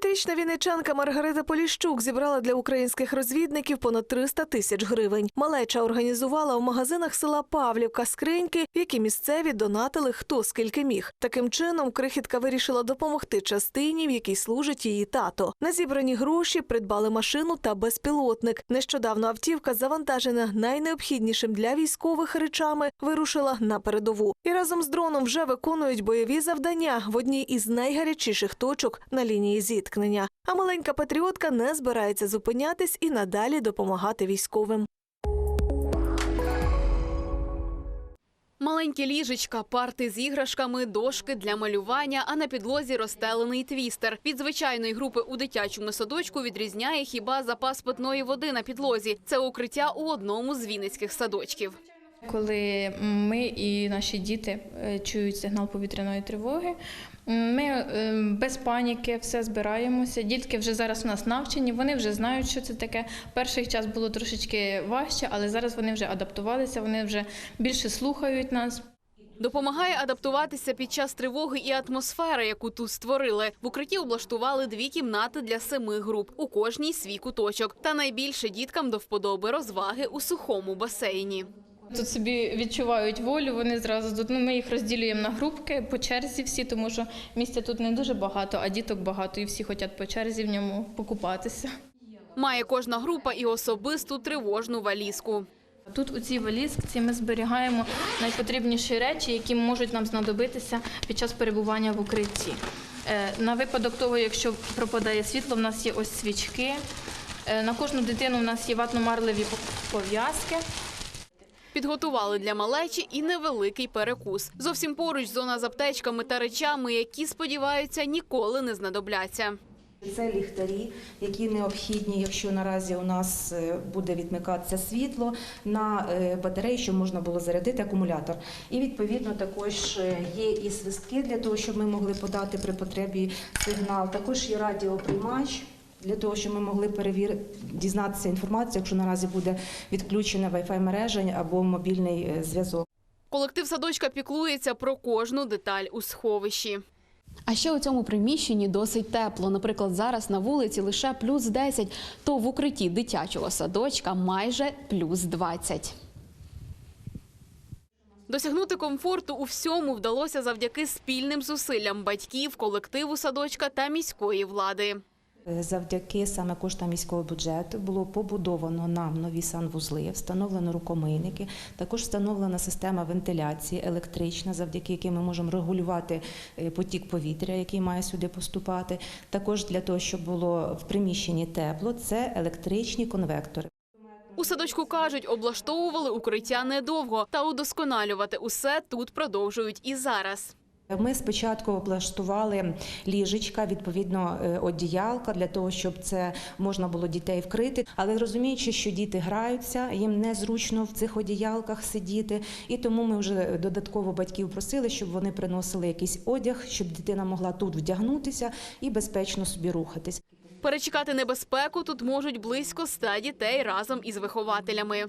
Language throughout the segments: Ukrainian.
29-річна вінничанка Маргарита Поліщук зібрала для українських розвідників понад 300 тисяч гривень. Малеча організувала в магазинах села Павлівка скриньки, які місцеві донатили хто скільки міг. Таким чином, крихітка вирішила допомогти частині, в якій служить її тато. На зібрані гроші придбали машину та безпілотник. Нещодавно автівка, завантажена найнеобхіднішим для військових речами, вирушила на передову. І разом з дроном вже виконують бойові завдання в одній із найгарячіших точок на лінії зіткнення. А маленька патріотка не збирається зупинятись і надалі допомагати військовим. Маленькі ліжечка, парти з іграшками, дошки для малювання, а на підлозі розстелений твістер. Від звичайної групи у дитячому садочку відрізняє хіба запас питної води на підлозі. Це укриття у одному з вінницьких садочків. Коли ми і наші діти е, чують сигнал повітряної тривоги, ми е, без паніки все збираємося. Дітки вже зараз у нас навчені, вони вже знають, що це таке. Перший час було трошечки важче, але зараз вони вже адаптувалися, вони вже більше слухають нас. Допомагає адаптуватися під час тривоги і атмосфера, яку тут створили. В укритті облаштували дві кімнати для семи груп. У кожній свій куточок. Та найбільше діткам до вподоби розваги у сухому басейні. Тут собі відчувають волю, вони зразу тут. Ну, ми їх розділюємо на групки по черзі всі, тому що місця тут не дуже багато, а діток багато, і всі хочуть по черзі в ньому покупатися. Має кожна група і особисту тривожну валізку. Тут у цій валізці ми зберігаємо найпотрібніші речі, які можуть нам знадобитися під час перебування в укритті. Е, На випадок того, якщо пропадає світло, в нас є ось свічки. Е, На кожну дитину в нас є ватно-марливі пов'язки. Підготували для малечі і невеликий перекус. Зовсім поруч зона з аптечками та речами, які сподіваються ніколи не знадобляться. Це ліхтарі, які необхідні, якщо наразі у нас е, буде відмикатися світло на е, батареї, щоб можна було зарядити акумулятор. І відповідно також е, є і свистки для того, щоб ми могли подати при потребі сигнал. Також є радіоприймач. Для того, щоб ми могли перевірити дізнатися інформацію, якщо наразі буде відключена Wi-Fi мережа або мобільний е, зв'язок. Колектив садочка піклується про кожну деталь у сховищі. А ще у цьому приміщенні досить тепло. Наприклад, зараз на вулиці лише плюс 10, то в укритті дитячого садочка майже плюс 20. Досягнути комфорту у всьому вдалося завдяки спільним зусиллям батьків, колективу садочка та міської влади. Завдяки саме коштам міського бюджету було побудовано нам нові санвузли, встановлено рукомийники. Також встановлена система вентиляції електрична, завдяки якій ми можемо регулювати е, потік повітря, який має сюди поступати. Також для того, щоб було в приміщенні тепло, це електричні конвектори. У садочку кажуть, облаштовували укриття недовго, та удосконалювати усе тут продовжують і зараз. Ми спочатку облаштували ліжечка, відповідно е, одіялка для того, щоб це можна було дітей вкрити. Але розуміючи, що діти граються, їм незручно в цих одіялках сидіти, і тому ми вже додатково батьків просили, щоб вони приносили якийсь одяг, щоб дитина могла тут вдягнутися і безпечно собі рухатись. Перечекати небезпеку тут можуть близько ста дітей разом із вихователями.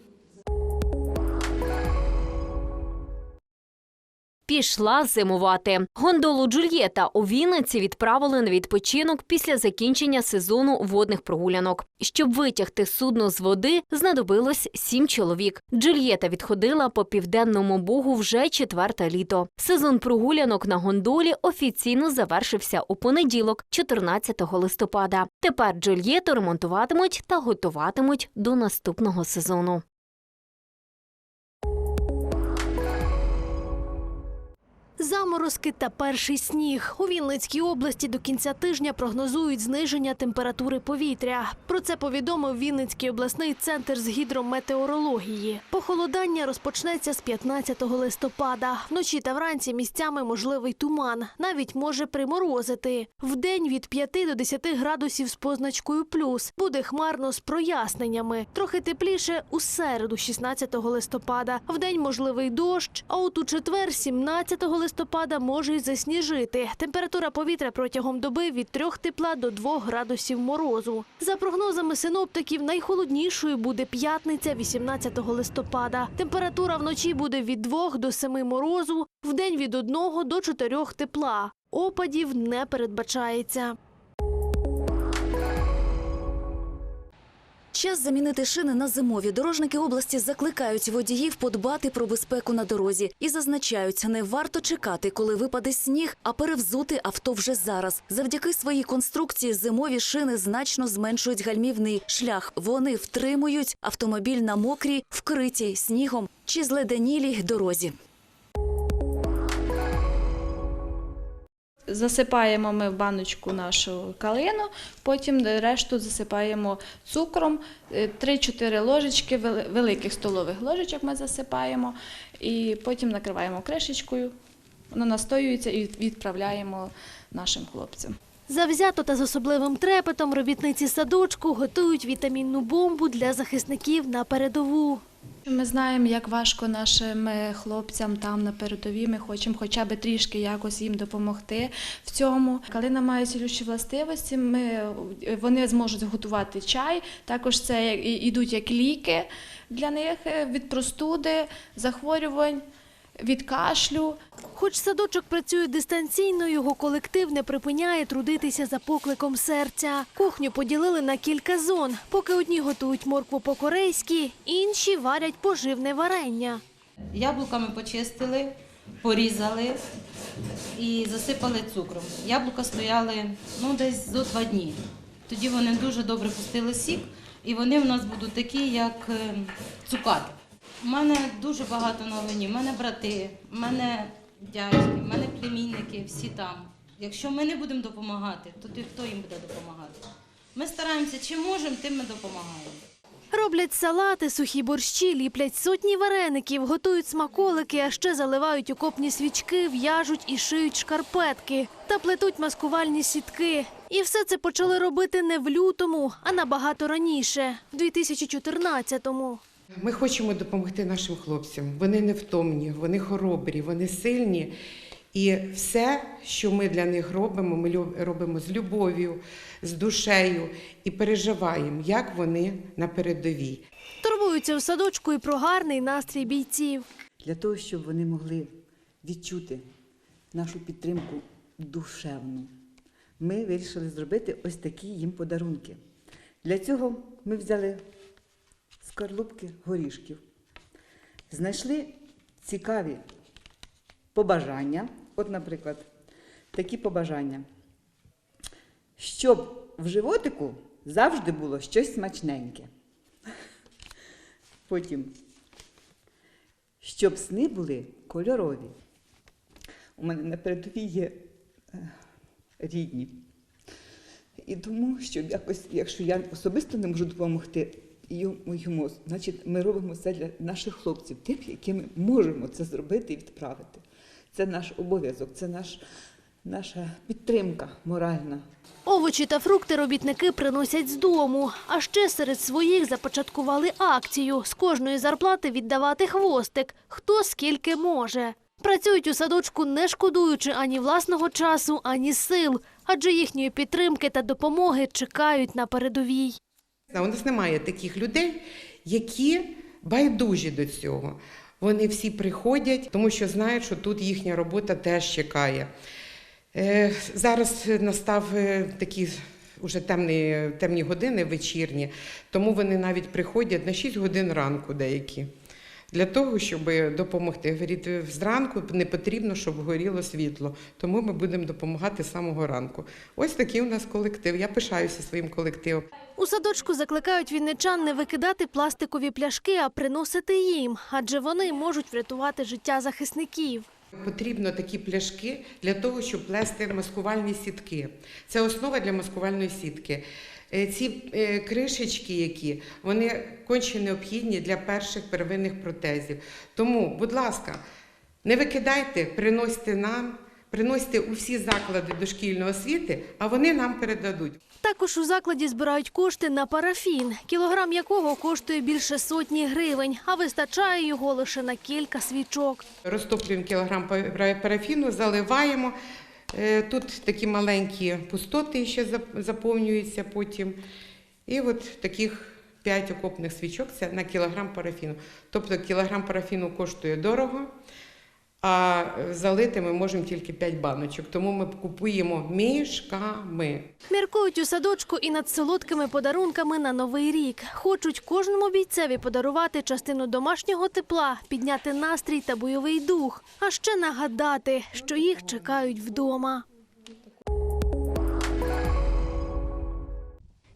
Пішла зимувати. Гондолу Джульєта у Вінниці відправили на відпочинок після закінчення сезону водних прогулянок. Щоб витягти судно з води, знадобилось сім чоловік. Джульєта відходила по південному бугу вже четверте літо. Сезон прогулянок на гондолі офіційно завершився у понеділок, 14 листопада. Тепер Джульєту ремонтуватимуть та готуватимуть до наступного сезону. Заморозки та перший сніг у Вінницькій області до кінця тижня прогнозують зниження температури повітря. Про це повідомив Вінницький обласний центр з гідрометеорології. Похолодання розпочнеться з 15 листопада. Вночі та вранці місцями можливий туман, навіть може приморозити. Вдень від 5 до 10 градусів з позначкою плюс. Буде хмарно з проясненнями. Трохи тепліше у середу, 16 листопада. Вдень можливий дощ, а от у четвер, 17 листопада, може й засніжити. Температура повітря протягом доби від 3 тепла до 2 градусів морозу. За прогнозами синоптиків, найхолоднішою буде п'ятниця, 18 листопада. Температура вночі буде від 2 до 7 морозу, вдень від 1 до 4 тепла. Опадів не передбачається. Час замінити шини на зимові. Дорожники області закликають водіїв подбати про безпеку на дорозі і зазначають, не варто чекати, коли випаде сніг, а перевзути авто вже зараз. Завдяки своїй конструкції зимові шини значно зменшують гальмівний шлях. Вони втримують автомобіль на мокрій, вкритій снігом чи зледенілій дорозі. Засипаємо ми в баночку нашу калину, потім решту засипаємо цукром. Е, 3-4 ложечки великих столових ложечок ми засипаємо і потім накриваємо кришечкою. Воно настоюється і відправляємо нашим хлопцям. Завзято та з особливим трепетом робітниці садочку готують вітамінну бомбу для захисників на передову. Ми знаємо, як важко нашим е, хлопцям там на передовій. Ми хочемо хоча б трішки якось їм допомогти в цьому. Калина має цілющі властивості. Ми, е, вони зможуть готувати чай. Також це йдуть як ліки для них е, від простуди, захворювань, від кашлю. Хоч садочок працює дистанційно, його колектив не припиняє трудитися за покликом серця. Кухню поділили на кілька зон. Поки одні готують моркву по-корейськи, інші варять поживне варення. Яблуками почистили, порізали і засипали цукром. Яблука стояли ну, десь зо два дні. Тоді вони дуже добре пустили сік, і вони в нас будуть такі, як е, цукати. У мене дуже багато новинів. У мене брати, у мене дядьки, у мене племінники, всі там. Якщо ми не будемо допомагати, то ти- хто їм буде допомагати? Ми стараємося, чим можемо, тим ми допомагаємо. Роблять салати, сухі борщі, ліплять сотні вареників, готують смаколики, а ще заливають окопні свічки, в'яжуть і шиють шкарпетки та плетуть маскувальні сітки. І все це почали робити не в лютому, а набагато раніше, в 2014-му. Ми хочемо допомогти нашим хлопцям. Вони невтомні, вони хоробрі, вони сильні. І все, що ми для них робимо, ми робимо з любов'ю, з душею і переживаємо, як вони на передовій. Турбуються у садочку і про гарний настрій бійців. для того, щоб вони могли відчути нашу підтримку душевну. Ми вирішили зробити ось такі їм подарунки. Для цього ми взяли скорлупки горішків, знайшли цікаві побажання. От, наприклад, такі побажання, щоб в животику завжди було щось смачненьке. Потім щоб сни були кольорові. У мене на передовій є е, рідні. І тому, щоб якось, якщо я особисто не можу допомогти йому, значить ми робимо це для наших хлопців, тих, якими можемо це зробити і відправити. Це наш обов'язок, це наш, наша підтримка моральна. Овочі та фрукти робітники приносять з дому. А ще серед своїх започаткували акцію з кожної зарплати віддавати хвостик, хто скільки може. Працюють у садочку, не шкодуючи ані власного часу, ані сил, адже їхньої підтримки та допомоги чекають на передовій. У нас немає таких людей, які байдужі до цього. Вони всі приходять, тому що знають, що тут їхня робота теж чекає. Е, Зараз настав е, такі вже темні, темні години вечірні, тому вони навіть приходять на 6 годин ранку деякі. Для того, щоб допомогти. Говорить, зранку не потрібно, щоб горіло світло, тому ми будемо допомагати з самого ранку. Ось такий у нас колектив. Я пишаюся своїм колективом. У садочку закликають вінничан не викидати пластикові пляшки, а приносити їм, адже вони можуть врятувати життя захисників. Потрібно такі пляшки для того, щоб плести маскувальні сітки. Це основа для маскувальної сітки. Е, Ці е, кришечки, які вони конче необхідні для перших первинних протезів. Тому, будь ласка, не викидайте, приносьте нам, приносьте у всі заклади дошкільної освіти, а вони нам передадуть. Також у закладі збирають кошти на парафін, кілограм якого коштує більше сотні гривень, а вистачає його лише на кілька свічок. Розтоплюємо кілограм парафіну, заливаємо. Е, Тут такі маленькі пустоти ще заповнюються потім. І от таких 5 окопних свічок це на кілограм парафіну. Тобто кілограм парафіну коштує дорого, а залити ми можемо тільки 5 баночок. Тому ми купуємо мішками. Міркують у садочку і над солодкими подарунками на новий рік. Хочуть кожному бійцеві подарувати частину домашнього тепла, підняти настрій та бойовий дух, а ще нагадати, що їх чекають вдома.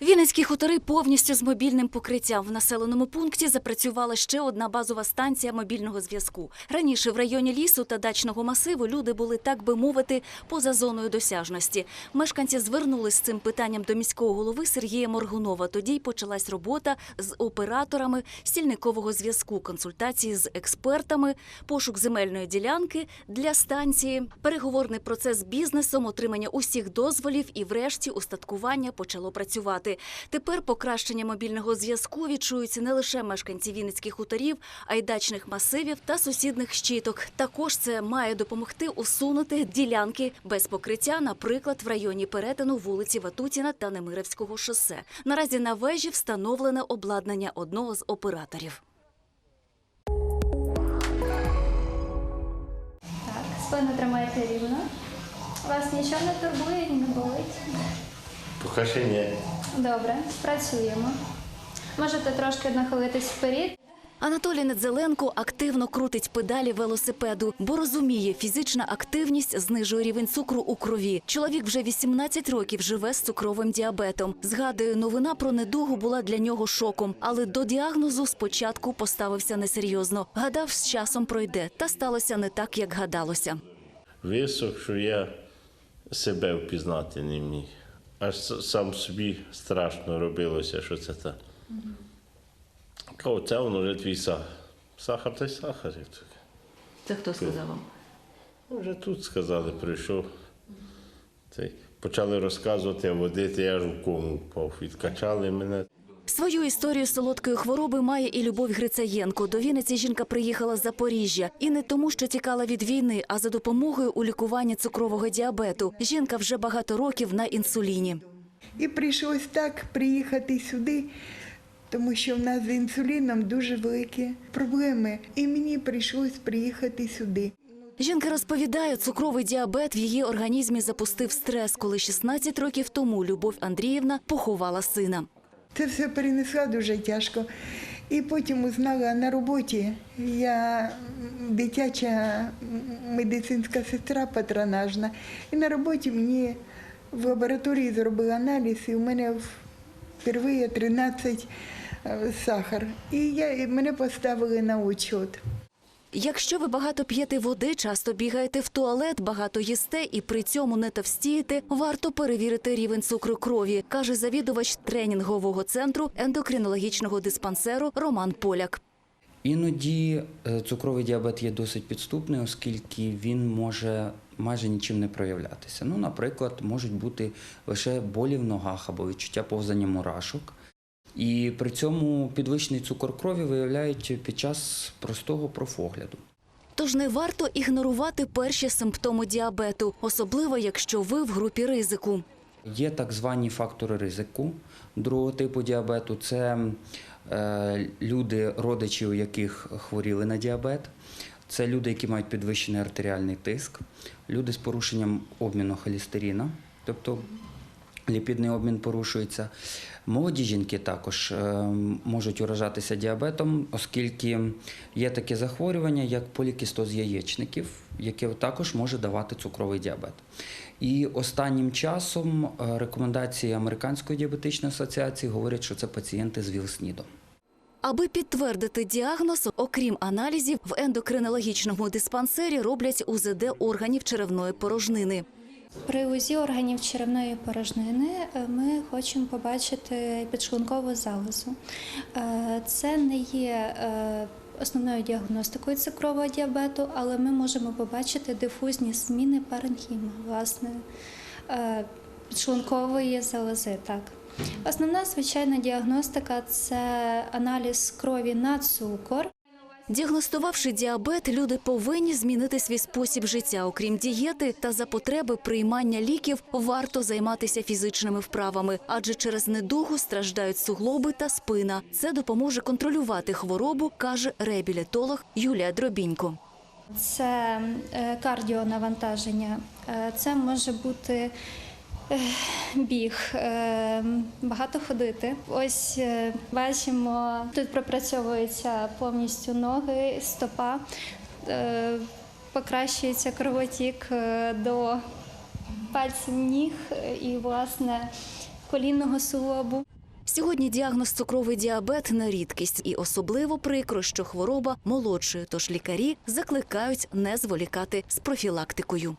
Вінницькі хутори повністю з мобільним покриттям. В населеному пункті запрацювала ще одна базова станція мобільного зв'язку. Раніше в районі лісу та дачного масиву люди були, так би мовити, поза зоною досяжності. Мешканці звернулись з цим питанням до міського голови Сергія Моргунова. Тоді й почалась робота з операторами стільникового зв'язку, консультації з експертами, пошук земельної ділянки для станції, переговорний процес з бізнесом, отримання усіх дозволів і, врешті, устаткування почало працювати. Тепер покращення мобільного зв'язку відчуються не лише мешканці Вінницьких хуторів, а й дачних масивів та сусідних щиток. Також це має допомогти усунути ділянки без покриття, наприклад, в районі перетину вулиці Ватутіна та Немиревського шосе. Наразі на вежі встановлене обладнання одного з операторів. Спину тримайте рівно. Вас нічого не турбує і не болить. Поки ще ні. Добре, працюємо. Можете трошки нахилитись вперед. Анатолій Недзеленко активно крутить педалі велосипеду, бо розуміє, фізична активність знижує рівень цукру у крові. Чоловік вже 18 років живе з цукровим діабетом. Згадує, новина про недугу була для нього шоком, але до діагнозу спочатку поставився несерйозно. Гадав, з часом пройде, та сталося не так, як гадалося. Висох, що я себе впізнати не міг. Аж сам собі страшно робилося, що це так. Кажу, це воно вже твій сахар. Сахар та й сахар. Це хто сказав вам? Ну, Вже тут сказали, прийшов. Та й почали розказувати, а водити, я ж в кому впав. Відкачали мене. Свою історію солодкої хвороби має і Любов Грицаєнко. До Вінниці жінка приїхала з Запоріжжя. І не тому, що тікала від війни, а за допомогою у лікуванні цукрового діабету. Жінка вже багато років на інсуліні. І прийшлось так приїхати сюди, тому що в нас з інсуліном дуже великі проблеми. І мені прийшлось приїхати сюди. Жінка розповідає, цукровий діабет в її організмі запустив стрес, коли 16 років тому Любов Андріївна поховала сина. Це все перенесла дуже тяжко. І потім узнала на роботі. Я дитяча медицинська сестра патронажна. І на роботі мені в лабораторії зробили аналіз, і у мене вперше 13 е, сахар. І я, і мене поставили на учет. Якщо ви багато п'єте води, часто бігаєте в туалет, багато їсте і при цьому не товстієте, варто перевірити рівень цукру крові, каже завідувач тренінгового центру ендокринологічного диспансеру Роман Поляк. Іноді е, цукровий діабет є досить підступний, оскільки він може майже нічим не проявлятися. Ну, наприклад, можуть бути лише болі в ногах або відчуття повзання мурашок. І при цьому підвищений цукор крові виявляють під час простого профогляду. Тож не варто ігнорувати перші симптоми діабету, особливо якщо ви в групі ризику. Є так звані фактори ризику другого типу діабету. Це е, люди, родичі, у яких хворіли на діабет. Це люди, які мають підвищений артеріальний тиск, люди з порушенням обміну холестерина, тобто ліпідний обмін порушується. Молоді жінки також е, можуть уражатися діабетом, оскільки є таке захворювання, як полікістоз яєчників, яке також може давати цукровий діабет. І останнім часом е, рекомендації Американської діабетичної асоціації говорять, що це пацієнти з ВІЛ-СНІДом. Аби підтвердити діагноз, окрім аналізів, в ендокринологічному диспансері роблять УЗД органів черевної порожнини. При УЗІ органів черевної порожнини е, ми хочемо побачити підшлункову залозу. Е, Це не є е, основною діагностикою цукрового діабету, але ми можемо побачити дифузні зміни паренхіма, власне, підшлункової залози. Так. Основна звичайна діагностика це аналіз крові на цукор. Діагностувавши діабет, люди повинні змінити свій спосіб життя. Окрім дієти та за потреби приймання ліків, варто займатися фізичними вправами, адже через недугу страждають суглоби та спина. Це допоможе контролювати хворобу, каже реабілітолог Юлія Дробінько. Це е, кардіонавантаження, е, це може бути біг, е, багато ходити. Ось е, бачимо, тут пропрацьовуються повністю ноги, стопа, е, покращується кровотік е, до пальців ніг і, власне, колінного суглобу. Сьогодні діагноз цукровий діабет на рідкість, і особливо прикро, що хвороба молодшою, тож лікарі закликають не зволікати з профілактикою.